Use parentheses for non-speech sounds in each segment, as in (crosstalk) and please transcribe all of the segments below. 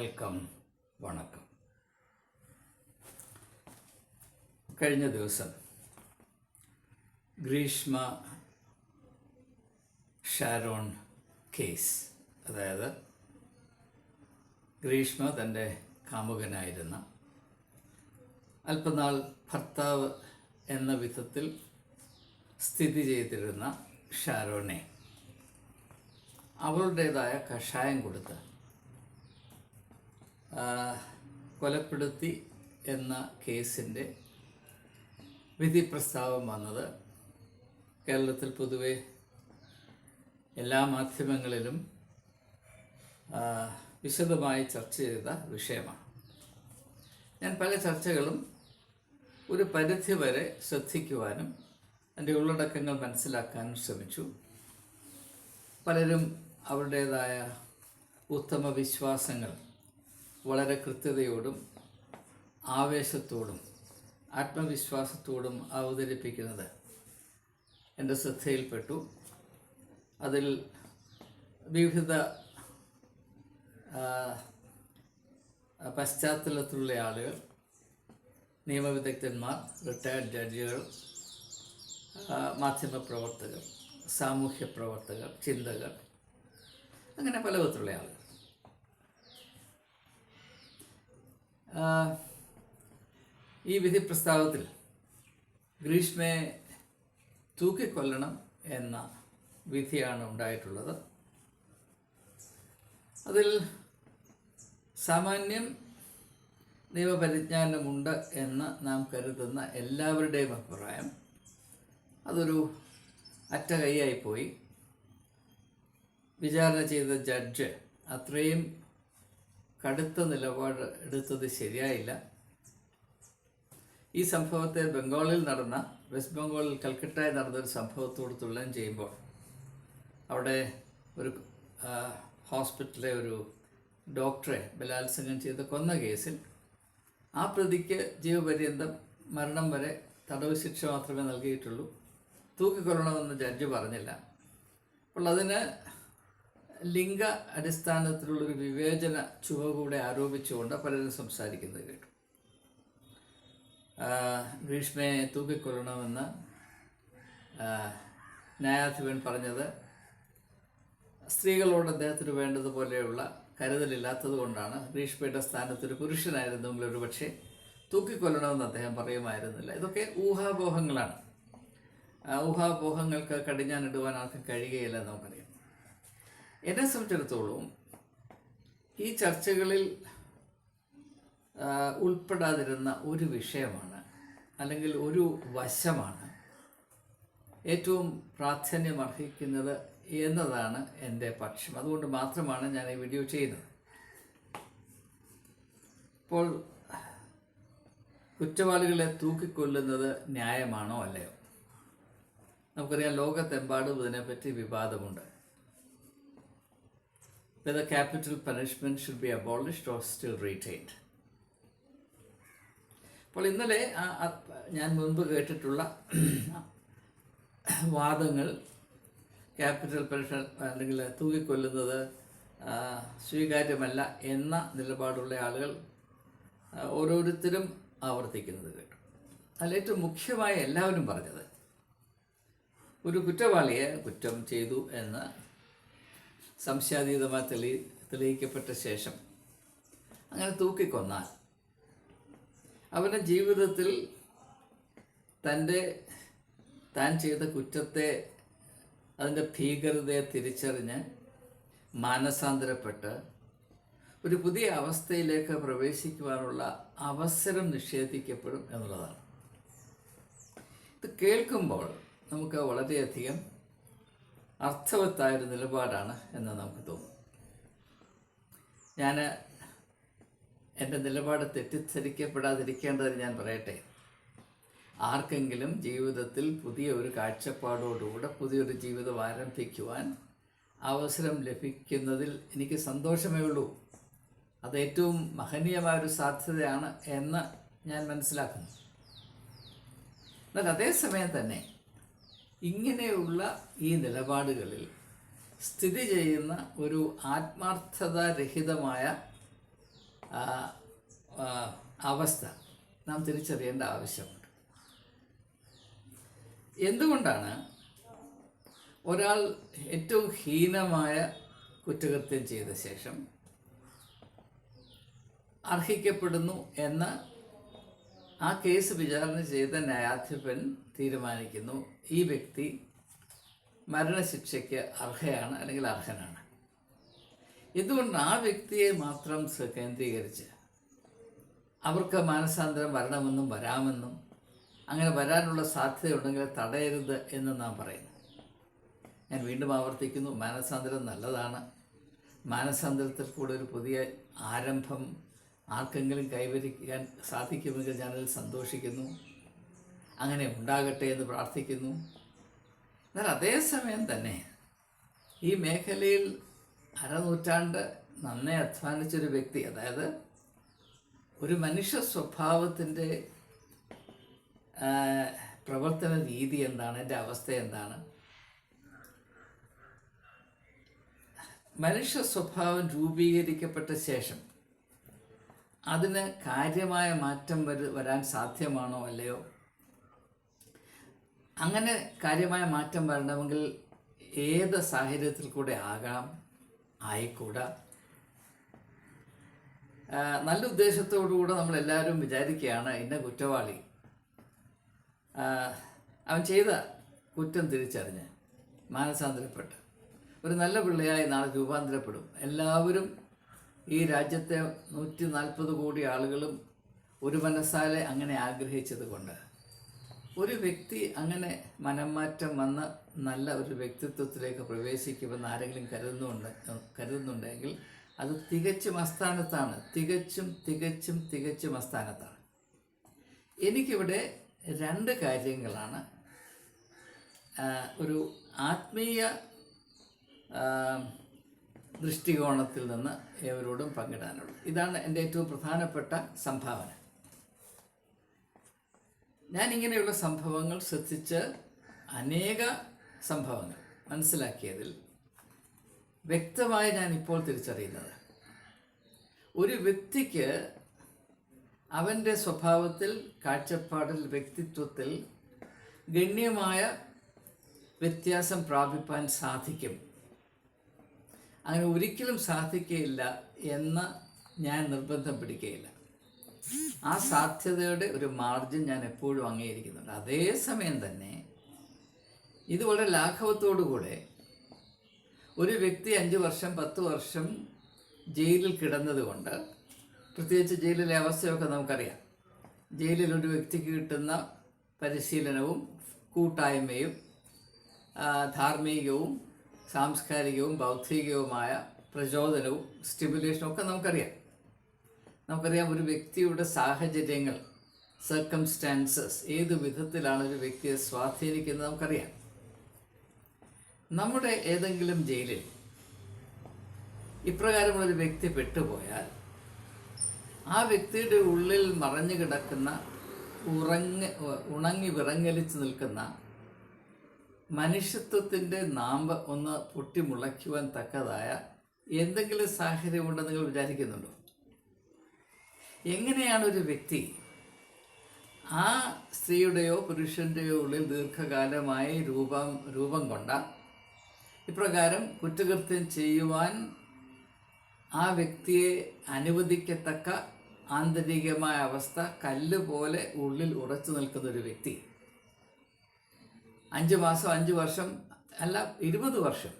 Welcome വണക്കം. കഴിഞ്ഞ ദിവസം ഗ്രീഷ്മ ഷാരോൺ കേസ് അതായത് ഗ്രീഷ്മ തന്റെ കാമുകനായിരുന്ന അല്പനാൾ ഭർത്താവ് എന്ന വിധത്തിൽ സ്ഥിതി ചെയ്തിരുന്ന ഷാരോണെ. അവളുടേതായ കഷായം കൊടുത്ത് ആ, കൊലപ്പെടുത്തി എന്ന കേസിന്റെ വിധി പ്രസ്താവം വന്നത് കേരളത്തിൽ പൊതുവെ എല്ലാ മാധ്യമങ്ങളിലും വിശദമായി ചർച്ച ചെയ്ത വിഷയമാണ്. ഞാൻ പല ചർച്ചകളും ഒരു പരിധി വരെ ശ്രദ്ധിക്കുവാനും അതിന്റെ ഉള്ളടക്കങ്ങൾ മനസ്സിലാക്കാനും ശ്രമിച്ചു. പലരും അവരുടേതായ ഉത്തമ വിശ്വാസങ്ങൾ വളരെ കൃത്യതയോടും ആവേശത്തോടും ആത്മവിശ്വാസത്തോടും അവതരിപ്പിക്കുന്നത് എന്റെ ശ്രദ്ധയിൽപ്പെട്ടു. അതിൽ വിവിധ പശ്ചാത്തലത്തിലുള്ള ആളുകൾ നിയമവിദഗ്ധന്മാർ റിട്ടയർഡ് ജഡ്ജികൾ മാധ്യമപ്രവർത്തകർ സാമൂഹ്യ പ്രവർത്തകർ ചിന്തകർ അങ്ങനെ പല വിധത്തിലുള്ള ആളുകൾ. ഈ വിധി പ്രസ്താവത്തിൽ ഗ്രീഷ്മയെ തൂക്കിക്കൊല്ലണം എന്ന വിധിയാണ് ഉണ്ടായിട്ടുള്ളത്. അതിൽ സാമാന്യം നിയമപരിജ്ഞാനമുണ്ട് എന്ന് നാം കരുതുന്ന എല്ലാവരുടെയും അഭിപ്രായം. അതൊരു അറ്റ കൈയായിപ്പോയി വിചാരണ ചെയ്ത ജഡ്ജ് അത്രയും കടുത്ത നിലപാട് എടുത്തത് ശരിയായില്ല. ഈ സംഭവത്തെ ബംഗാളിൽ നടന്ന വെസ്റ്റ് ബംഗാളിൽ കൽക്കട്ടയിൽ നടന്ന ഒരു സംഭവത്തോട് തുലനം ചെയ്യുമ്പോൾ അവിടെ ഒരു ഹോസ്പിറ്റലിലെ ഒരു ഡോക്ടറെ ബലാത്സംഗം ചെയ്ത് കൊന്ന കേസിൽ ആ പ്രതിക്ക് ജീവപര്യന്തം മരണം വരെ തടവ് ശിക്ഷ മാത്രമേ നൽകിയിട്ടുള്ളൂ. തൂക്കിക്കൊല്ലണമെന്ന് ജഡ്ജ് പറഞ്ഞില്ല. അപ്പോൾ അതിന് ലിംഗ അടിസ്ഥാനത്തിലുള്ളൊരു വിവേചന ചുവ കൂടെ ആരോപിച്ചുകൊണ്ട് പലരും സംസാരിക്കുന്നത് കേട്ടു. ഭീഷ്മയെ ഗ്രീഷ്മയെ തൂക്കിക്കൊല്ലണമെന്ന് ന്യായാധിപൻ പറഞ്ഞത് സ്ത്രീകളോട് അദ്ദേഹത്തിന് വേണ്ടതുപോലെയുള്ള കരുതലില്ലാത്തത് കൊണ്ടാണ് ഗ്രീഷ്മയുടെ സ്ഥാനത്ത് ഒരു പുരുഷനായിരുന്നെങ്കിൽ ഒരു പക്ഷേ തൂക്കിക്കൊല്ലണമെന്ന് അദ്ദേഹം പറയുമായിരുന്നില്ല. ഇതൊക്കെ ഊഹാപോഹങ്ങളാണ്. ഊഹാപോഹങ്ങൾക്ക് കടിഞ്ഞാനിടുവാൻ ആർക്കും കഴിയുകയില്ല നമുക്കറിയാം. എന്നെ സംബന്ധിച്ചിടത്തോളം ഈ ചർച്ചകളിൽ ഉൾപ്പെടാതിരുന്ന ഒരു വിഷയമാണ് അല്ലെങ്കിൽ ഒരു വശമാണ് ഏറ്റവും പ്രാധാന്യം അർഹിക്കുന്നത് എന്നതാണ് എന്റെ പക്ഷം. അതുകൊണ്ട് മാത്രമാണ് ഞാൻ ഈ വീഡിയോ ചെയ്യുന്നത്. ഇപ്പോൾ കുറ്റവാളികളെ തൂക്കിക്കൊല്ലുന്നത് ന്യായമാണോ അല്ലയോ? നമുക്കറിയാം ലോകത്തെമ്പാടും ഇതിനെപ്പറ്റി വിവാദമുണ്ട്. Whether capital punishment should be abolished or still retained. അപ്പോൾ ഇന്നലെ ഞാൻ മുൻപ് കേട്ടിട്ടുള്ള (clears throat) വാദങ്ങൾ ക്യാപിറ്റൽ പണിഷ്മെൻ അല്ലെങ്കിൽ തൂക്കിക്കൊല്ലുന്നത് സ്വീകാര്യമല്ല എന്ന നിലപാടുള്ള ആളുകൾ ഓരോരുത്തരും ആവർത്തിക്കുന്നത് കേട്ടു അതിൽ ഏറ്റവും മുഖ്യമായി എല്ലാവരും പറഞ്ഞത് ഒരു കുറ്റവാളിയെ കുറ്റം ചെയ്തു എന്ന് സംശയാതീതമായി തെളി തെളിയിക്കപ്പെട്ട ശേഷം അങ്ങനെ തൂക്കിക്കൊന്നാൽ അവന്റെ ജീവിതത്തിൽ തന്റെ താൻ ചെയ്ത കുറ്റത്തെ അതിന്റെ ഭീകരതയെ തിരിച്ചറിഞ്ഞ് മാനസാന്തരപ്പെട്ട് ഒരു പുതിയ അവസ്ഥയിലേക്ക് പ്രവേശിക്കുവാനുള്ള അവസരം നിഷേധിക്കപ്പെടും എന്നുള്ളതാണ്. ഇത് കേൾക്കുമ്പോൾ നമുക്ക് വളരെയധികം അർത്ഥവത്തായൊരു നിലപാടാണ് എന്ന് നമുക്ക് തോന്നും. ഞാൻ എന്റെ നിലപാട് തെറ്റിദ്ധരിക്കപ്പെടാതിരിക്കേണ്ടത് ഞാൻ പറയട്ടെ. ആർക്കെങ്കിലും ജീവിതത്തിൽ പുതിയ ഒരു കാഴ്ചപ്പാടോടുകൂടെ പുതിയൊരു ജീവിതം ആരംഭിക്കുവാൻ അവസരം ലഭിക്കുന്നതിൽ എനിക്ക് സന്തോഷമേ ഉള്ളൂ. അത് ഏറ്റവും മഹനീയമായൊരു സാധ്യതയാണ് എന്ന് ഞാൻ മനസ്സിലാക്കുന്നു. എന്നാൽ അതേസമയം തന്നെ ഇങ്ങനെയുള്ള ഈ നിലപാടുകളിൽ സ്ഥിതി ചെയ്യുന്ന ഒരു ആത്മാർത്ഥതാരഹിതമായ അവസ്ഥ നാം തിരിച്ചറിയേണ്ട ആവശ്യമുണ്ട്. എന്തുകൊണ്ടാണ് ഒരാൾ ഏറ്റവും ഹീനമായ കുറ്റകൃത്യം ചെയ്ത ശേഷം അർഹിക്കപ്പെടുന്നു എന്ന ആ കേസ് വിചാരണ ചെയ്ത ന്യായാധിപൻ തീരുമാനിക്കുന്നു. ഈ വ്യക്തി മരണശിക്ഷയ്ക്ക് അർഹയാണ് അല്ലെങ്കിൽ അർഹനാണ്. എന്തുകൊണ്ട് ആ വ്യക്തിയെ മാത്രം കേന്ദ്രീകരിച്ച്? അവർക്ക് മാനസാന്തരം വരണമെന്നും വരാമെന്നും അങ്ങനെ വരാനുള്ള സാധ്യതയുണ്ടെങ്കിൽ തടയരുത് എന്ന് നാം പറയുന്നു. ഞാൻ വീണ്ടും ആവർത്തിക്കുന്നു മാനസാന്തരം നല്ലതാണ്. മാനസാന്തരത്തിൽ കൂടെ ഒരു പുതിയ ആരംഭം ആർക്കെങ്കിലും കൈവരിക്കാൻ സാധിക്കുമെങ്കിൽ ഞാനതിൽ സന്തോഷിക്കുന്നു. അങ്ങനെ ഉണ്ടാകട്ടെ എന്ന് പ്രാർത്ഥിക്കുന്നു. എന്നാൽ അതേസമയം തന്നെ ഈ മേഖലയിൽ അരനൂറ്റാണ്ട് നന്നേ അധ്വാനിച്ചൊരു വ്യക്തി അതായത് ഒരു മനുഷ്യ സ്വഭാവത്തിന്റെ പ്രവർത്തന രീതി എന്താണ് എന്റെ അവസ്ഥ എന്താണ്? മനുഷ്യ സ്വഭാവം രൂപീകരിക്കപ്പെട്ട ശേഷം അതിന് കാര്യമായ മാറ്റം വരു വരാൻ സാധ്യമാണോ അല്ലയോ? അങ്ങനെ കാര്യമായ മാറ്റം വരണമെങ്കിൽ ഏത് സാഹചര്യത്തിൽ കൂടെ ആകാം ആയിക്കൂടാ. നല്ല ഉദ്ദേശത്തോടുകൂടെ നമ്മളെല്ലാവരും വിചാരിക്കുകയാണ് ഇന്ന കുറ്റവാളി. അവൻ ചെയ്ത കുറ്റം തിരിച്ചറിഞ്ഞ് മാനസാന്തരപ്പെട്ട്. ഒരു നല്ല പിള്ളയായി നാളെ രൂപാന്തരപ്പെടും. എല്ലാവരും ഈ രാജ്യത്തെ നൂറ്റി നാൽപ്പത് കോടി ആളുകളും ഒരു മനസ്സാലെ അങ്ങനെ ആഗ്രഹിച്ചത് കൊണ്ട് ഒരു വ്യക്തി അങ്ങനെ മനംമാറ്റം വന്ന നല്ല ഒരു വ്യക്തിത്വത്തിലേക്ക് പ്രവേശിക്കുമെന്ന് ആരെങ്കിലും കരുതുന്നുണ്ട് കരുതുന്നുണ്ടെങ്കിൽ അത് തികച്ചും അസ്ഥാനത്താണ്. തികച്ചും തികച്ചും തികച്ചും അസ്ഥാനത്താണ്. എനിക്കിവിടെ രണ്ട് കാര്യങ്ങളാണ്. ഒരു ആത്മീയ ദൃഷ്ടികോണത്തിൽ നിന്ന് ഏവരോടും പങ്കിടാനുള്ളത്. ഇതാണ് എന്റെ ഏറ്റവും പ്രധാനപ്പെട്ട സംഭാവന. ഞാൻ ഇങ്ങനെയുള്ള സംഭവങ്ങൾ ശ്രദ്ധിച്ച് അനേക സംഭവങ്ങൾ മനസ്സിലാക്കിയതിൽ വ്യക്തമായി ഞാൻ ഇപ്പോൾ തിരിച്ചറിയുന്നത്. ഒരു വ്യക്തിക്ക് അവന്റെ സ്വഭാവത്തിൽ കാഴ്ചപ്പാടിൽ വ്യക്തിത്വത്തിൽ ഗണ്യമായ വ്യത്യാസം പ്രാപിപ്പാൻ സാധിക്കും. അങ്ങനെ ഒരിക്കലും സാധിക്കുകയില്ല എന്ന് ഞാൻ നിർബന്ധം പിടിക്കുകയില്ല ആ സാധ്യതയുടെ ഒരു മാർജിൻ ഞാൻ എപ്പോഴും അംഗീകരിക്കുന്നുണ്ട്. അതേസമയം തന്നെ ഇത് വളരെ ലാഘവത്തോടുകൂടെ ഒരു വ്യക്തി അഞ്ച് വർഷം പത്ത് വർഷം ജയിലിൽ കിടന്നതുകൊണ്ട് പ്രത്യേകിച്ച് ജയിലിലെ അവസ്ഥയൊക്കെ നമുക്കറിയാം. ജയിലിൽ ഒരു വ്യക്തിക്ക് കിട്ടുന്ന പരിശീലനവും കൂട്ടായ്മയും ധാർമ്മികവും സാംസ്കാരികവും ബൗദ്ധികവുമായ പ്രചോദനവും സ്റ്റിമുലേഷനും ഒക്കെ നമുക്കറിയാം. നമുക്കറിയാം ഒരു വ്യക്തിയുടെ സാഹചര്യങ്ങൾ സർക്കംസ്റ്റാൻസസ് ഏത് വിധത്തിലാണ് ഒരു വ്യക്തിയെ സ്വാധീനിക്കുന്നത് നമുക്കറിയാം. നമ്മുടെ ഏതെങ്കിലും ജയിലിൽ ഇപ്രകാരമുള്ളൊരു വ്യക്തി പെട്ടുപോയാൽ ആ വ്യക്തിയുടെ ഉള്ളിൽ മറഞ്ഞു കിടക്കുന്ന ഉറങ്ങ ഉണങ്ങി വിറങ്ങലിച്ച് നിൽക്കുന്ന മനുഷ്യത്വത്തിന്റെ നാമ്പ് ഒന്ന് പൊട്ടിമുളയ്ക്കുവാൻ തക്കതായ എന്തെങ്കിലും സാഹചര്യമുണ്ടെന്ന് നിങ്ങൾ വിചാരിക്കുന്നുണ്ടോ? എങ്ങനെയാണ് ഒരു വ്യക്തി ആ സ്ത്രീയുടെയോ പുരുഷന്റെയോ ഉള്ളിൽ ദീർഘകാലമായി രൂപം രൂപം കൊണ്ട ഇപ്രകാരം കുറ്റകൃത്യം ചെയ്യുവാൻ ആ വ്യക്തിയെ അനുവദിക്കത്തക്ക ആന്തരികമായ അവസ്ഥ കല്ല് പോലെ ഉള്ളിൽ ഉറച്ചു നിൽക്കുന്ന ഒരു വ്യക്തി. അഞ്ച് മാസം അഞ്ച് വർഷം അല്ല ഇരുപത് വർഷം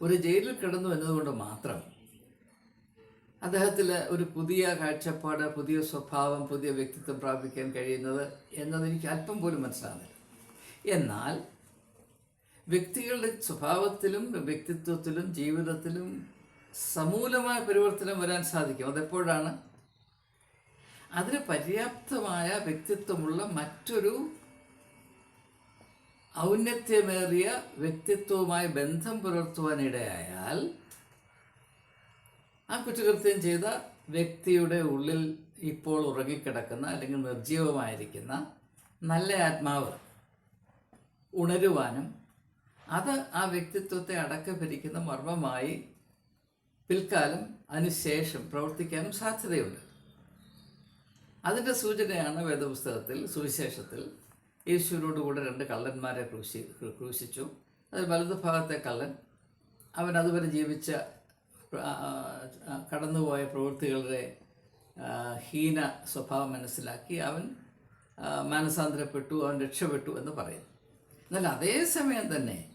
ഒരു ജയിലിൽ കിടന്നു എന്നതുകൊണ്ട് മാത്രം അദ്ദേഹത്തിൽ ഒരു പുതിയ കാഴ്ചപ്പാട് പുതിയ സ്വഭാവം പുതിയ വ്യക്തിത്വം പ്രാപിക്കാൻ കഴിയുന്നത് എന്നത് എനിക്ക് അല്പം പോലും മനസ്സിലാകുന്നില്ല. എന്നാൽ വ്യക്തികളുടെ സ്വഭാവത്തിലും വ്യക്തിത്വത്തിലും ജീവിതത്തിലും സമൂലമായ പരിവർത്തനം വരാൻ സാധിക്കും. അതെപ്പോഴാണ്? അതിന് പര്യാപ്തമായ വ്യക്തിത്വമുള്ള മറ്റൊരു ഔന്നത്യമേറിയ വ്യക്തിത്വവുമായി ബന്ധം പുലർത്തുവാനിടയായാൽ ആ കുറ്റകൃത്യം ചെയ്ത വ്യക്തിയുടെ ഉള്ളിൽ ഇപ്പോൾ ഉറങ്ങിക്കിടക്കുന്ന അല്ലെങ്കിൽ നിർജീവമായിരിക്കുന്ന നല്ല ആത്മാവ് ഉണരുവാനും അത് ആ വ്യക്തിത്വത്തെ അടക്ക ഭരിക്കുന്ന മർമ്മമായി പിൽക്കാലം അതിനുശേഷം പ്രവർത്തിക്കാനും സാധ്യതയുണ്ട്. അതിന്റെ സൂചനയാണ് വേദപുസ്തകത്തിൽ സുവിശേഷത്തിൽ യേശുവിനോടുകൂടെ രണ്ട് കള്ളന്മാരെ ക്രൂശി ക്രൂശിച്ചു. അതിൽ വലതുഭാഗത്തെ കള്ളൻ അവൻ അതുവരെ ജീവിച്ച കടന്നുപോയ പ്രവൃത്തികളുടെ ഹീന സ്വഭാവം മനസ്സിലാക്കി അവൻ മാനസാന്തരപ്പെട്ടു അവൻ രക്ഷപ്പെട്ടു എന്ന് പറയുന്നു. എന്നാൽ അതേ സമയം തന്നെ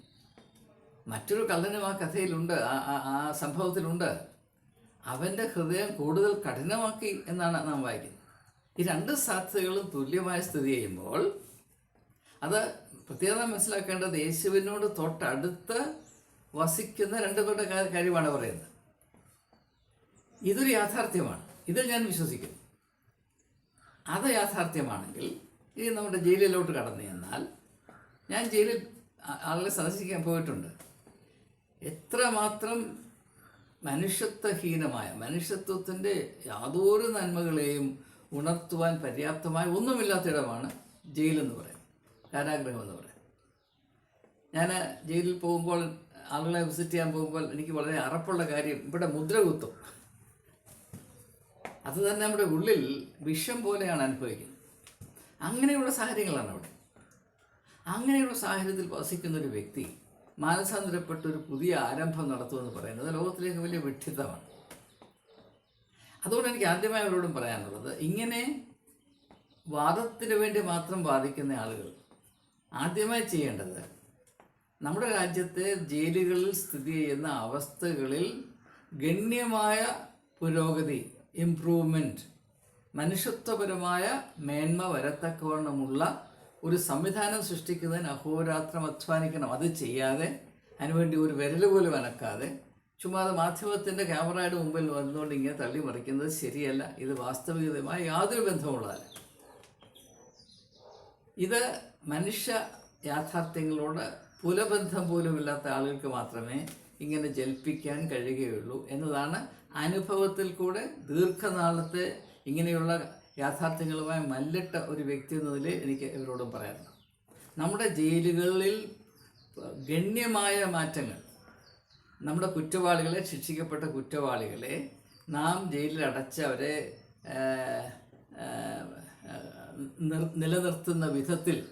മറ്റൊരു കള്ളനും ആ കഥയിലുണ്ട് ആ- സംഭവത്തിലുണ്ട്. അവന്റെ ഹൃദയം കൂടുതൽ കഠിനമാക്കി എന്നാണ് നാം വായിക്കുന്നത്. ഈ രണ്ട് സാധ്യതകളും തുല്യമായ സ്ഥിതി ചെയ്യുമ്പോൾ അത് പ്രത്യേകത മനസ്സിലാക്കേണ്ടത് യേശുവിനോട് തൊട്ടടുത്ത് വസിക്കുന്ന രണ്ടുപേരുടെ പേരുടെ കാര്യമാണ് പറയുന്നത്. ഇതൊരു യാഥാർത്ഥ്യമാണ്. ഇതിൽ ഞാൻ വിശ്വസിക്കുന്നു. അത് യാഥാർത്ഥ്യമാണെങ്കിൽ ഇനി നമ്മുടെ ജയിലിലോട്ട് കടന്നു ചെന്നാൽ ഞാൻ ജയിലിൽ ആളുകളെ സന്ദർശിക്കാൻ പോയിട്ടുണ്ട്. എത്രമാത്രം മനുഷ്യത്വഹീനമായ മനുഷ്യത്വത്തിന്റെ യാതൊരു നന്മകളെയും ഉണർത്തുവാൻ പര്യാപ്തമായ ഒന്നുമില്ലാത്തിടമാണ് ജയിലെന്ന് പറയാം കാരാഗ്രഹം എന്ന് പറയാം ഞാൻ ജയിലിൽ പോകുമ്പോൾ ആളുകളെ വിസിറ്റ് ചെയ്യാൻ പോകുമ്പോൾ എനിക്ക് വളരെ അറപ്പുള്ള കാര്യം ഇവിടെ മുദ്ര കുത്തും അത് തന്നെ നമ്മുടെ ഉള്ളിൽ വിഷം പോലെയാണ് അനുഭവിക്കുന്നത്. അങ്ങനെയുള്ള സാഹചര്യങ്ങളാണ് അവിടെ. അങ്ങനെയുള്ള സാഹചര്യത്തിൽ വസിക്കുന്ന ഒരു വ്യക്തി മാനസാന്തരപ്പെട്ട ഒരു പുതിയ ആരംഭം നടത്തുമെന്ന് പറയുന്നത് ലോകത്തിലേക്ക് വലിയ വിഡ്ഢിത്തമാണ്. അതുകൊണ്ട് എനിക്ക് ആദ്യമായി അവരോടും പറയാനുള്ളത് ഇങ്ങനെ വാദത്തിന് വേണ്ടി മാത്രം വാദിക്കുന്ന ആളുകൾ ആദ്യമായി ചെയ്യേണ്ടത് നമ്മുടെ രാജ്യത്തെ ജയിലുകളിൽ സ്ഥിതി ചെയ്യുന്ന അവസ്ഥകളിൽ ഗണ്യമായ പുരോഗതി ഇംപ്രൂവ്മെന്റ് മനുഷ്യത്വപരമായ മേന്മ വരത്തക്കവണ്ണമുള്ള ഒരു സംവിധാനം സൃഷ്ടിക്കുന്നതിന് അഹോരാത്രം അധ്വാനിക്കണം. അത് ചെയ്യാതെ അതിനുവേണ്ടി ഒരു വിരൽ പോലും അനക്കാതെ ചുമ്മാ അത് മാധ്യമത്തിന്റെ ക്യാമറയുടെ മുമ്പിൽ വന്നുകൊണ്ട് ഇങ്ങനെ തള്ളി മറിക്കുന്നത് ശരിയല്ല. ഇത് വാസ്തവികതയുമായി യാതൊരു ബന്ധമുള്ളതല്ല ഇത് മനുഷ്യ യാഥാർത്ഥ്യങ്ങളോട് പുലബന്ധം പോലുമില്ലാത്ത ആളുകൾക്ക് മാത്രമേ ഇങ്ങനെ ജൽപ്പിക്കാൻ കഴിയുകയുള്ളൂ എന്നതാണ് അനുഭവത്തിൽ കൂടെ ദീർഘനാളത്തെ ഇങ്ങനെയുള്ള യാഥാർത്ഥ്യങ്ങളുമായി മല്ലിട്ട ഒരു വ്യക്തി എന്നതിൽ എനിക്ക് ഇവരോടും പറയാനുണ്ട്. നമ്മുടെ ജയിലുകളിൽ ഗണ്യമായ മാറ്റങ്ങൾ. നമ്മുടെ കുറ്റവാളികളെ ശിക്ഷിക്കപ്പെട്ട കുറ്റവാളികളെ നാം ജയിലിൽ അടച്ച് അവരെ ആ, ആ, ആ, നിർ- നിലനിർത്തുന്ന വിധത്തിൽ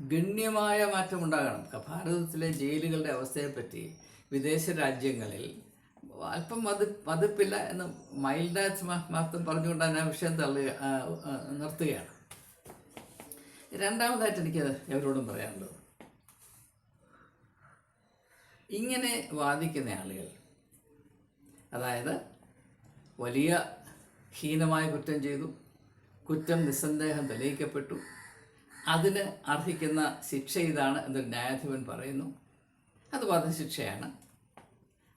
ഗണ്യമായ മാറ്റമുണ്ടാകണം. ഭാരതത്തിലെ ജയിലുകളുടെ അവസ്ഥയെപ്പറ്റി വിദേശ രാജ്യങ്ങളിൽ അല്പം മതി മതിപ്പില്ല എന്ന് മൈൽഡാച്ച് മാത്രം പറഞ്ഞുകൊണ്ടാണ് ആ വിഷയം തള്ളുക നിർത്തുകയാണ്. രണ്ടാമതായിട്ട് എനിക്ക് എവരോടും പറയാനുള്ളത്? ഇങ്ങനെ വാദിക്കുന്ന ആളുകൾ അതായത് വലിയ ഹീനമായ കുറ്റം ചെയ്തു കുറ്റം നിസ്സന്ദേഹം തെളിയിക്കപ്പെട്ടു അതിന് അർഹിക്കുന്ന ശിക്ഷ ഇതാണ് എന്നൊരു ന്യായാധിപൻ പറയുന്നു. അത് വധശിക്ഷയാണ്.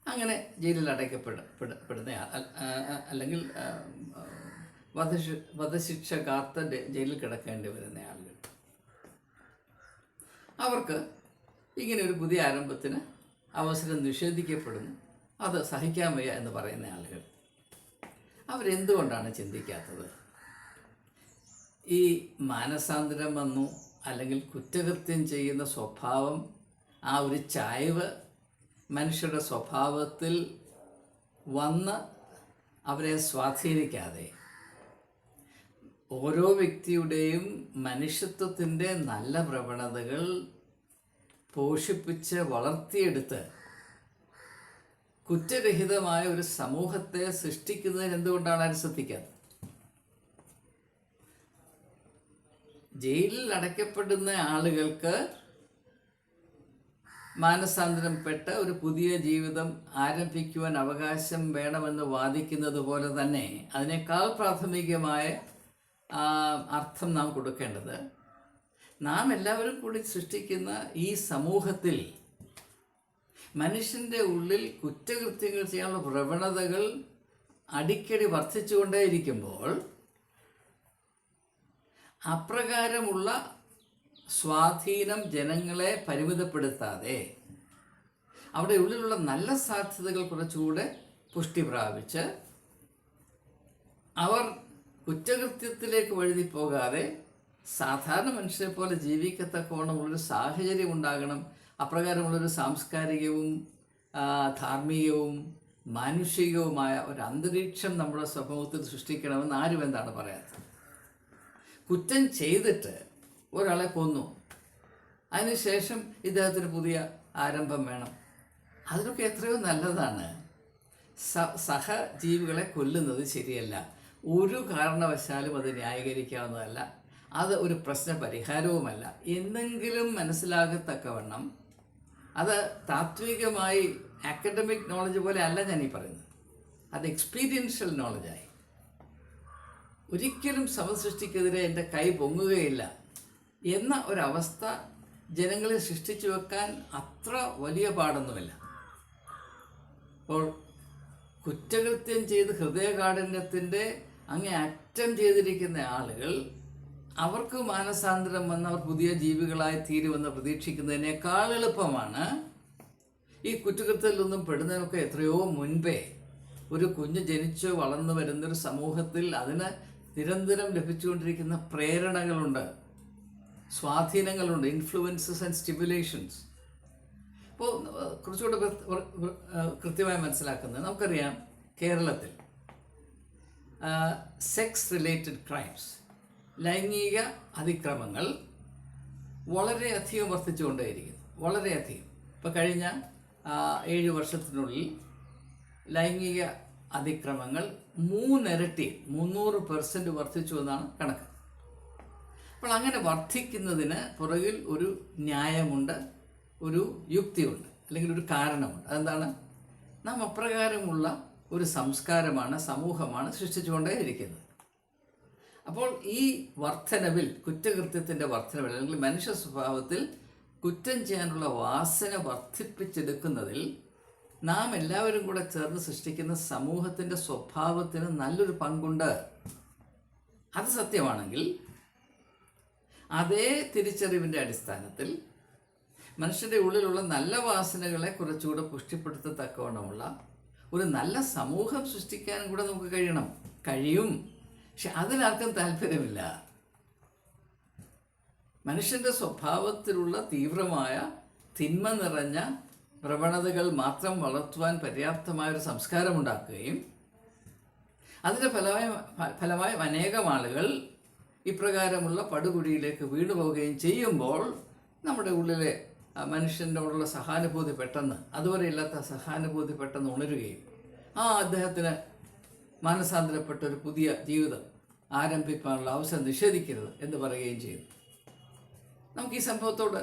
അങ്ങനെ ജയിലിൽ അടയ്ക്കപ്പെട പെട- പെടുന്ന ആ- അൽ- ആ- ആ- അല്ലെങ്കിൽ വധശി വധശിക്ഷ കാത്ത ജയിലിൽ കിടക്കേണ്ടി വരുന്ന ആളുകൾ. അവർക്ക് ഇങ്ങനെ ഒരു പുതിയ ആരംഭത്തിന് അവസരം നിഷേധിക്കപ്പെടുന്നു. അത് സഹിക്കാൻ വയ്യ എന്ന് പറയുന്ന ആളുകൾ. അവരെന്തുകൊണ്ടാണ് ചിന്തിക്കാത്തത്? ഈ മാനസാന്തരം വന്നു അല്ലെങ്കിൽ കുറ്റകൃത്യം ചെയ്യുന്ന സ്വഭാവം ആ ഒരു ചായ്വ് മനുഷ്യരുടെ സ്വഭാവത്തിൽ വന്ന് അവരെ സ്വാധീനിക്കാതെ ഓരോ വ്യക്തിയുടെയും മനുഷ്യത്വത്തിന്റെ നല്ല പ്രവണതകൾ പോഷിപ്പിച്ച് വളർത്തിയെടുത്ത് കുറ്റരഹിതമായ ഒരു സമൂഹത്തെ സൃഷ്ടിക്കുന്നതിന് എന്തുകൊണ്ടാണ് ആരും ശ്രദ്ധിക്കാത്തത്? ജയിലിൽ അടയ്ക്കപ്പെടുന്ന ആളുകൾക്ക് മാനസാന്തരംപ്പെട്ട ഒരു പുതിയ ജീവിതം ആരംഭിക്കുവാൻ അവകാശം വേണമെന്ന് വാദിക്കുന്നത് പോലെ തന്നെ അതിനേക്കാൾ പ്രാഥമികമായ അർത്ഥം നാം കൊടുക്കേണ്ടത്. നാം എല്ലാവരും കൂടി സൃഷ്ടിക്കുന്ന ഈ സമൂഹത്തിൽ മനുഷ്യന്റെ ഉള്ളിൽ കുറ്റകൃത്യങ്ങൾ ചെയ്യാനുള്ള പ്രവണതകൾ അടിക്കടി വർദ്ധിച്ചുകൊണ്ടേയിരിക്കുമ്പോൾ അപ്രകാരമുള്ള സ്വാധീനം ജനങ്ങളെ പരിമിതപ്പെടുത്താതെ അവിടെ ഉള്ളിലുള്ള നല്ല സാധ്യതകൾ കുറച്ചുകൂടെ പുഷ്ടി പ്രാപിച്ച് അവർ കുറ്റകൃത്യത്തിലേക്ക് വഴുതി പോകാതെ സാധാരണ മനുഷ്യരെ പോലെ ജീവിക്കത്തക്കവണ്ണമുള്ളൊരു സാഹചര്യം ഉണ്ടാകണം. അപ്രകാരമുള്ളൊരു സാംസ്കാരികവും ധാർമ്മികവും മാനുഷികവുമായ ഒരു അന്തരീക്ഷം നമ്മുടെ സമൂഹത്തിൽ സൃഷ്ടിക്കണമെന്ന് ആരും എന്താണ് പറയാത്തത്? കുറ്റം ചെയ്തിട്ട് ഒരാളെ കൊന്നു. അതിനുശേഷം ഇദ്ദേഹത്തിന് പുതിയ ആരംഭം വേണം. അതിനൊക്കെ എത്രയോ നല്ലതാണ്. സ സഹജീവികളെ കൊല്ലുന്നത് ശരിയല്ല. ഒരു കാരണവശാലും അത് ന്യായീകരിക്കാവുന്നതല്ല. അത് ഒരു പ്രശ്ന പരിഹാരവുമല്ല എന്തെങ്കിലും മനസ്സിലാകത്തക്കവണ്ണം അത് താത്വികമായി അക്കഡമിക് നോളജ് പോലെ അല്ല ഈ പറയുന്നത്. അത് എക്സ്പീരിയൻഷ്യൽ നോളജായി ഒരിക്കലും സമസൃഷ്ടിക്കെതിരെ എന്റെ കൈ പൊങ്ങുകയില്ല. എന്ന ഒരവസ്ഥ ജനങ്ങളെ സൃഷ്ടിച്ചു വെക്കാൻ അത്ര വലിയ പാടൊന്നുമില്ല. അപ്പോൾ കുറ്റകൃത്യം ചെയ്ത് ഹൃദയകാഠിന്യത്തിന്റെ അങ്ങേ അറ്റം ചെയ്തിരിക്കുന്ന ആളുകൾ അവർക്ക് മാനസാന്തരം വന്ന് അവർ പുതിയ ജീവികളായി തീരുമെന്ന് പ്രതീക്ഷിക്കുന്നതിനേക്കാൾ എളുപ്പമാണ് ഈ കുറ്റകൃത്യത്തിലൊന്നും പെടുന്നതിനൊക്കെ എത്രയോ മുൻപേ ഒരു കുഞ്ഞ് ജനിച്ച് വളർന്നു വരുന്നൊരു സമൂഹത്തിൽ അതിന് നിരന്തരം ലഭിച്ചുകൊണ്ടിരിക്കുന്ന പ്രേരണകളുണ്ട്. സ്വാധീനങ്ങളുണ്ട് ഇൻഫ്ലുവൻസസ് ആൻഡ് സ്റ്റിമുലേഷൻസ് ഇപ്പോൾ കുറച്ചുകൂടെ കൃത്യമായി മനസ്സിലാക്കുന്നത് നമുക്കറിയാം കേരളത്തിൽ സെക്സ് റിലേറ്റഡ് ക്രൈംസ് ലൈംഗിക അതിക്രമങ്ങൾ വളരെയധികം വർദ്ധിച്ചുകൊണ്ടേയിരിക്കുന്നു. വളരെയധികം. ഇപ്പോൾ കഴിഞ്ഞ ഏഴ് വർഷത്തിനുള്ളിൽ ലൈംഗിക അതിക്രമങ്ങൾ മൂന്നിരട്ടി മുന്നൂറ് പെർസെന്റ് വർദ്ധിച്ചു എന്നാണ് കണക്ക്. അപ്പോൾ അങ്ങനെ വർദ്ധിക്കുന്നതിന് പുറകിൽ ഒരു ന്യായമുണ്ട് ഒരു യുക്തിയുണ്ട് അല്ലെങ്കിൽ ഒരു കാരണമുണ്ട്. അതെന്താണ്? നാം അപ്രകാരമുള്ള ഒരു സംസ്കാരമാണ് സമൂഹമാണ് സൃഷ്ടിച്ചുകൊണ്ടേയിരിക്കുന്നത്. അപ്പോൾ ഈ വർധനവിൽ കുറ്റകൃത്യത്തിന്റെ വർധനവിൽ അല്ലെങ്കിൽ മനുഷ്യ സ്വഭാവത്തിൽ കുറ്റം ചെയ്യാനുള്ള വാസന വർദ്ധിപ്പിച്ചെടുക്കുന്നതിൽ നാം എല്ലാവരും കൂടെ ചേർന്ന് സൃഷ്ടിക്കുന്ന സമൂഹത്തിന്റെ സ്വഭാവത്തിന് നല്ലൊരു പങ്കുണ്ട്. അത് സത്യമാണെങ്കിൽ അതേ തിരിച്ചറിവിന്റെ അടിസ്ഥാനത്തിൽ മനുഷ്യന്റെ ഉള്ളിലുള്ള നല്ല വാസനകളെ കുറച്ചുകൂടെ പുഷ്ടിപ്പെടുത്തത്തക്കവണ്ണമുള്ള ഒരു നല്ല സമൂഹം സൃഷ്ടിക്കാനും കൂടെ നമുക്ക് കഴിയണം. കഴിയും. പക്ഷെ അതിനാർക്കും താല്പര്യമില്ല. മനുഷ്യന്റെ സ്വഭാവത്തിലുള്ള തീവ്രമായ തിന്മ നിറഞ്ഞ പ്രവണതകൾ മാത്രം വളർത്തുവാൻ പര്യാപ്തമായ ഒരു സംസ്കാരമുണ്ടാക്കുകയും അതിന്റെ ഫലമായ ഫലമായ അനേകം ആളുകൾ ഇപ്രകാരമുള്ള പടുകുഴിയിലേക്ക് വീണുപോവുകയും ചെയ്യുമ്പോൾ നമ്മുടെ ഉള്ളിലെ മനുഷ്യനോടുള്ള സഹാനുഭൂതി പെട്ടെന്ന് അതുവരെ ഇല്ലാത്ത സഹാനുഭൂതി പെട്ടെന്ന് ഉണരുകയും ആ അദ്ദേഹത്തിന് മാനസാന്തരപ്പെട്ട ഒരു പുതിയ ജീവിതം ആരംഭിക്കാനുള്ള അവസരം നിഷേധിക്കരുത് എന്ന് പറയുകയും ചെയ്യുന്നു. നമുക്ക് ഈ സംഭവത്തോട്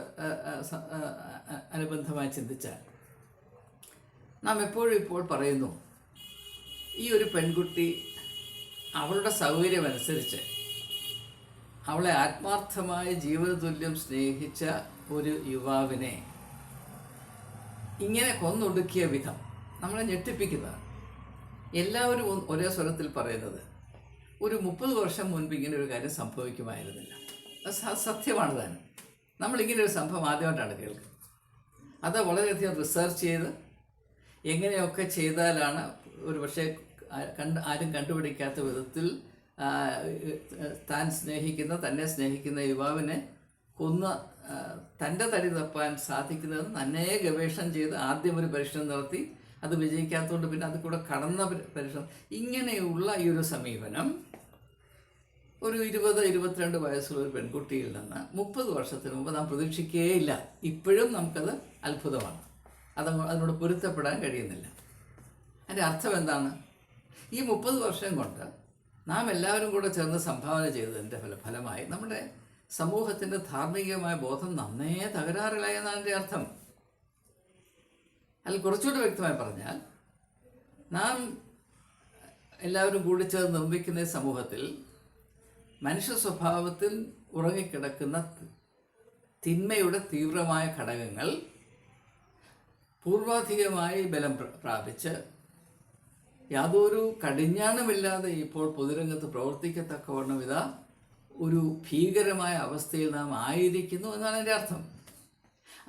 അനുബന്ധമായി ചിന്തിച്ചാൽ നാം എപ്പോഴും ഇപ്പോൾ പറയുന്നു ഈ ഒരു പെൺകുട്ടി അവളുടെ സൗകര്യമനുസരിച്ച് അവളെ ആത്മാർത്ഥമായ ജീവിതതുല്യം സ്നേഹിച്ച ഒരു യുവാവിനെ ഇങ്ങനെ കൊന്നൊടുക്കിയ വിധം നമ്മളെ ഞെട്ടിപ്പിക്കുന്നതാണ്. എല്ലാവരും ഒരേ സ്വരത്തിൽ പറയുന്നത് ഒരു മുപ്പത് വർഷം മുൻപ് ഇങ്ങനെ ഒരു കാര്യം സംഭവിക്കുമായിരുന്നില്ല. സത്യമാണ് തന്നെ. നമ്മളിങ്ങനെ ഒരു സംഭവം ആദ്യമായിട്ടാണ് കേൾക്കുന്നത്. അത് വളരെയധികം റിസർച്ച് ചെയ്ത് എങ്ങനെയൊക്കെ ചെയ്താലാണ് ഒരു പക്ഷേ കണ്ട് ആരും കണ്ടുപിടിക്കാത്ത വിധത്തിൽ താൻ സ്നേഹിക്കുന്ന തന്നെ സ്നേഹിക്കുന്ന യുവാവിനെ കൊന്ന് തന്റെ തടി തപ്പാൻ സാധിക്കുന്നതെന്ന് ഗവേഷണം ചെയ്ത് ആദ്യം ഒരു പരീക്ഷണം നടത്തി അത് വിജയിക്കാത്തതുകൊണ്ട് പിന്നെ അത് കൂടെ കടന്ന പരി- പരീക്ഷണം. ഇങ്ങനെയുള്ള ഈ ഒരു സമീപനം ഒരു ഇരുപത് ഇരുപത്തിരണ്ട് വയസ്സുള്ള ഒരു പെൺകുട്ടിയിൽ നിന്ന് മുപ്പത് വർഷത്തിന് മുമ്പ് നാം പ്രതീക്ഷിക്കുകയില്ല ഇപ്പോഴും നമുക്കത് അത്ഭുതമാണ്. അത് അതിനോട് പൊരുത്തപ്പെടാൻ കഴിയുന്നില്ല. അതിന്റെ അർത്ഥം എന്താണ്? ഈ മുപ്പത് വർഷം കൊണ്ട് നാം എല്ലാവരും കൂടെ ചേർന്ന് സംഭാവന ചെയ്തതിന്റെ ഫല ഫലമായി നമ്മുടെ സമൂഹത്തിന്റെ ധാർമ്മികമായ ബോധം നന്നേ തകരാറിലായി എന്നാണ് എന്റെ അർത്ഥം. അതിൽ കുറച്ചുകൂടി വ്യക്തമായി പറഞ്ഞാൽ നാം എല്ലാവരും കൂടി ചേർന്ന് നിർമ്മിക്കുന്ന സമൂഹത്തിൽ മനുഷ്യ സ്വഭാവത്തിൽ ഉറങ്ങിക്കിടക്കുന്ന തിന്മയുടെ തീവ്രമായ ഘടകങ്ങൾ പൂർവാധികമായി ബലം പ്രാപിച്ച് യാതൊരു കടിഞ്ഞാണമില്ലാതെ ഇപ്പോൾ പൊതുരംഗത്ത് പ്രവർത്തിക്കത്തക്കവണ്ണം ഇതാ ഒരു ഭീകരമായ അവസ്ഥയിൽ നാം ആയിരിക്കുന്നു എന്നാണ് എന്റെ അർത്ഥം.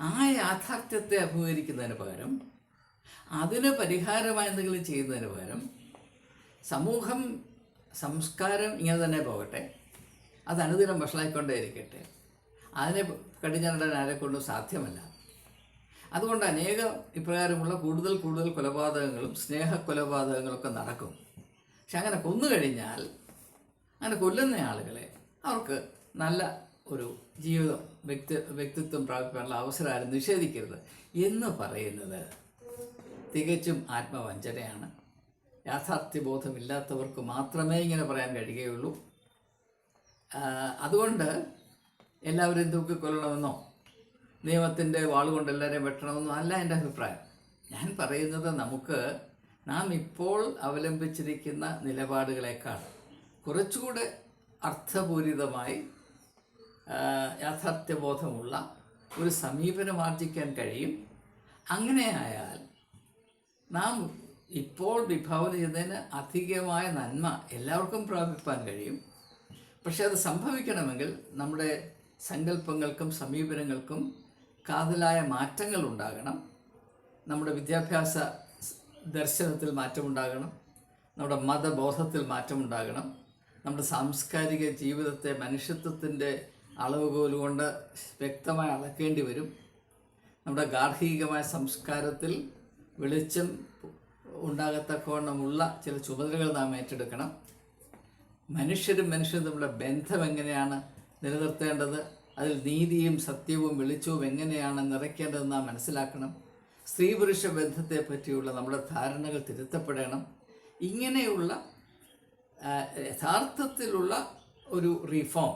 ആ യാഥാർത്ഥ്യത്തെ അഭിമുഖീകരിക്കുന്നതിന് പകരം അതിന് പരിഹാരമായി എന്തെങ്കിലും ചെയ്യുന്നതിന് പകരം സമൂഹം സംസ്കാരം ഇങ്ങനെ തന്നെ പോകട്ടെ. അത് അനുദിനം വഷളായിക്കൊണ്ടേ ഇരിക്കട്ടെ അതിനെ കടിഞ്ഞാണിടാൻ ആരെക്കൊണ്ടും സാധ്യമല്ല. അതുകൊണ്ട് അനേകം ഇപ്രകാരമുള്ള കൂടുതൽ കൂടുതൽ കൊലപാതകങ്ങളും സ്നേഹ കൊലപാതകങ്ങളൊക്കെ നടക്കും. പക്ഷെ അങ്ങനെ കൊന്നു കഴിഞ്ഞാൽ അങ്ങനെ കൊല്ലുന്ന ആളുകളെ അവർക്ക് നല്ല ഒരു ജീവിതം വ്യക്തി വ്യക്തിത്വം പ്രാപിക്കാനുള്ള അവസരം ആരും നിഷേധിക്കരുത് എന്ന് പറയുന്നത് തികച്ചും ആത്മവഞ്ചനയാണ്. യാഥാർത്ഥ്യബോധമില്ലാത്തവർക്ക് മാത്രമേ ഇങ്ങനെ പറയാൻ കഴിയുകയുള്ളൂ. അതുകൊണ്ട് എല്ലാവരും തൂക്കിക്കൊല്ലണമെന്നോ നിയമത്തിന്റെ വാളുകൊണ്ട് എല്ലാവരെയും വെട്ടണമെന്നും അല്ല എന്റെ അഭിപ്രായം. ഞാൻ പറയുന്നത് നമുക്ക് നാം ഇപ്പോൾ അവലംബിച്ചിരിക്കുന്ന നിലപാടുകളെക്കാൾ കുറച്ചുകൂടെ അർത്ഥപൂരിതമായി യാഥാർത്ഥ്യബോധമുള്ള ഒരു സമീപനം ആർജിക്കാൻ കഴിയും. അങ്ങനെയായാൽ നാം ഇപ്പോൾ വിഭാവന ചെയ്തതിന് അധികമായ നന്മ എല്ലാവർക്കും പ്രാപിപ്പാൻ കഴിയും. പക്ഷേ അത് സംഭവിക്കണമെങ്കിൽ നമ്മുടെ സങ്കല്പങ്ങൾക്കും സമീപനങ്ങൾക്കും കാതലായ മാറ്റങ്ങൾ ഉണ്ടാകണം നമ്മുടെ വിദ്യാഭ്യാസ ദർശനത്തിൽ മാറ്റമുണ്ടാകണം. നമ്മുടെ മതബോധത്തിൽ മാറ്റമുണ്ടാകണം. നമ്മുടെ സാംസ്കാരിക ജീവിതത്തെ മനുഷ്യത്വത്തിന്റെ അളവുകോൽ കൊണ്ട് വ്യക്തമായി അളക്കേണ്ടി വരും. നമ്മുടെ ഗാർഹികമായ സംസ്കാരത്തിൽ വെളിച്ചം ഉണ്ടാകത്തക്കവണ്ണമുള്ള ചില ചുമതലകൾ നാം ഏറ്റെടുക്കണം. മനുഷ്യരും മനുഷ്യരും തമ്മിലുള്ള ബന്ധം എങ്ങനെയാണ് നിലനിർത്തേണ്ടത്? അതിൽ നീതിയും സത്യവും വെളിച്ചവും എങ്ങനെയാണ് നിറയ്ക്കേണ്ടതെന്ന് നാം മനസ്സിലാക്കണം. സ്ത്രീ പുരുഷ ബന്ധത്തെ പറ്റിയുള്ള നമ്മുടെ ധാരണകൾ തിരുത്തപ്പെടണം. ഇങ്ങനെയുള്ള യഥാർത്ഥത്തിലുള്ള ഒരു റീഫോം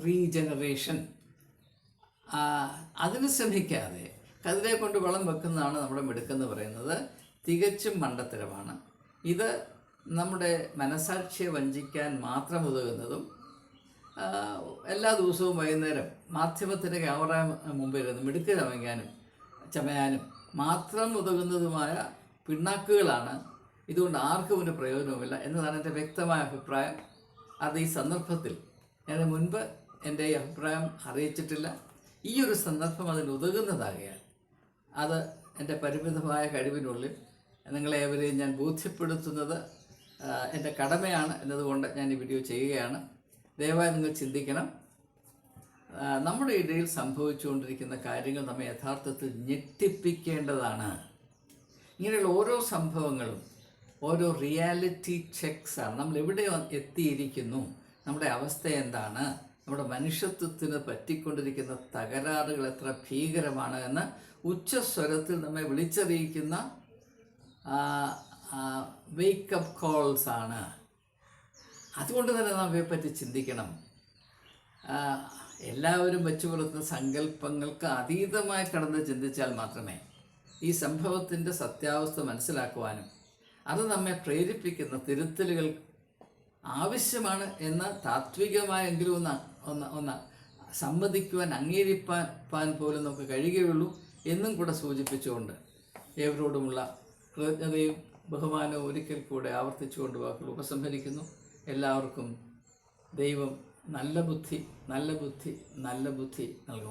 റീജനറേഷൻ അതിന് ശ്രമിക്കാതെ കതിരെ കൊണ്ട് വളം വെക്കുന്നതാണ് നമ്മുടെ മിടുക്കെന്ന് പറയുന്നത്. തികച്ചും മണ്ടത്തരമാണ്. ഇത് നമ്മുടെ മനസാക്ഷിയെ വഞ്ചിക്കാൻ മാത്രം ഉതകുന്നതും എല്ലാ ദിവസവും വൈകുന്നേരം മാധ്യമത്തിന്റെ ക്യാമറ മുമ്പിൽ ഇരുന്ന് മിടുക്ക് ചമയ്ക്കാനും ചമയാനും മാത്രം ഉതകുന്നതുമായ പിണ്ണാക്കുകളാണ്. ഇതുകൊണ്ട് ആർക്കും ഒരു പ്രയോജനവുമില്ല എന്നതാണ് എന്റെ വ്യക്തമായ അഭിപ്രായം. അത് ഈ സന്ദർഭത്തിൽ ഞാൻ മുൻപ് എന്റെ ഈ അഭിപ്രായം അറിയിച്ചിട്ടില്ല. ഈ ഒരു സന്ദർഭം അതിന് ഉതകുന്നതാകയാൽ അത് എന്റെ പരിമിതമായ കഴിവിനുള്ളിൽ നിങ്ങളെ ഏവരെയും ഞാൻ ബോധ്യപ്പെടുത്തുന്നത് എന്റെ കടമയാണ് എന്നതുകൊണ്ട് ഞാൻ ഈ വീഡിയോ ചെയ്യുകയാണ്. ദയവായി നിങ്ങൾ ചിന്തിക്കണം. നമ്മുടെ ഇടയിൽ സംഭവിച്ചുകൊണ്ടിരിക്കുന്ന കാര്യങ്ങൾ നമ്മെ യഥാർത്ഥത്തിൽ ഞെട്ടിപ്പിക്കേണ്ടതാണ്. ഇങ്ങനെയുള്ള ഓരോ സംഭവങ്ങളും ഓരോ റിയാലിറ്റി ചെക്സ് ആണ്. നമ്മൾ എവിടെ എത്തിയിരിക്കുന്നു? നമ്മുടെ അവസ്ഥ എന്താണ്? നമ്മുടെ മനുഷ്യത്വത്തിന് പറ്റിക്കൊണ്ടിരിക്കുന്ന തകരാറുകൾ എത്ര ഭീകരമാണ് എന്ന് ഉച്ചസ്വരത്തിൽ നമ്മെ വിളിച്ചറിയിക്കുന്ന വേക്കപ്പ് കോൾസ് ആണ്. അതുകൊണ്ട് തന്നെ നാം ഇവയെപ്പറ്റി ചിന്തിക്കണം. എല്ലാവരും വെച്ചു പുലർത്തുന്ന സങ്കല്പങ്ങൾക്ക് അതീതമായി കടന്ന് ചിന്തിച്ചാൽ മാത്രമേ ഈ സംഭവത്തിന്റെ സത്യാവസ്ഥ മനസ്സിലാക്കുവാനും അത് നമ്മെ പ്രേരിപ്പിക്കുന്ന തിരുത്തലുകൾ ആവശ്യമാണ് എന്ന താത്വികമായെങ്കിലും ഒന്ന് ഒന്ന് ഒന്ന് സമ്മതിക്കുവാൻ അംഗീകരിപ്പാൻ പോലും നമുക്ക് കഴിയുകയുള്ളൂ എന്നും കൂടെ സൂചിപ്പിച്ചുകൊണ്ട് ഏവരോടുമുള്ള കൃതജ്ഞതയും ബഹുമാനവും ഒരിക്കൽ കൂടെ ആവർത്തിച്ചുകൊണ്ട് വാക്കുകൾ ഉപസംഹരിക്കുന്നു. എല്ലാവർക്കും ദൈവം നല്ല ബുദ്ധി നല്ല ബുദ്ധി നല്ല ബുദ്ധി നൽകും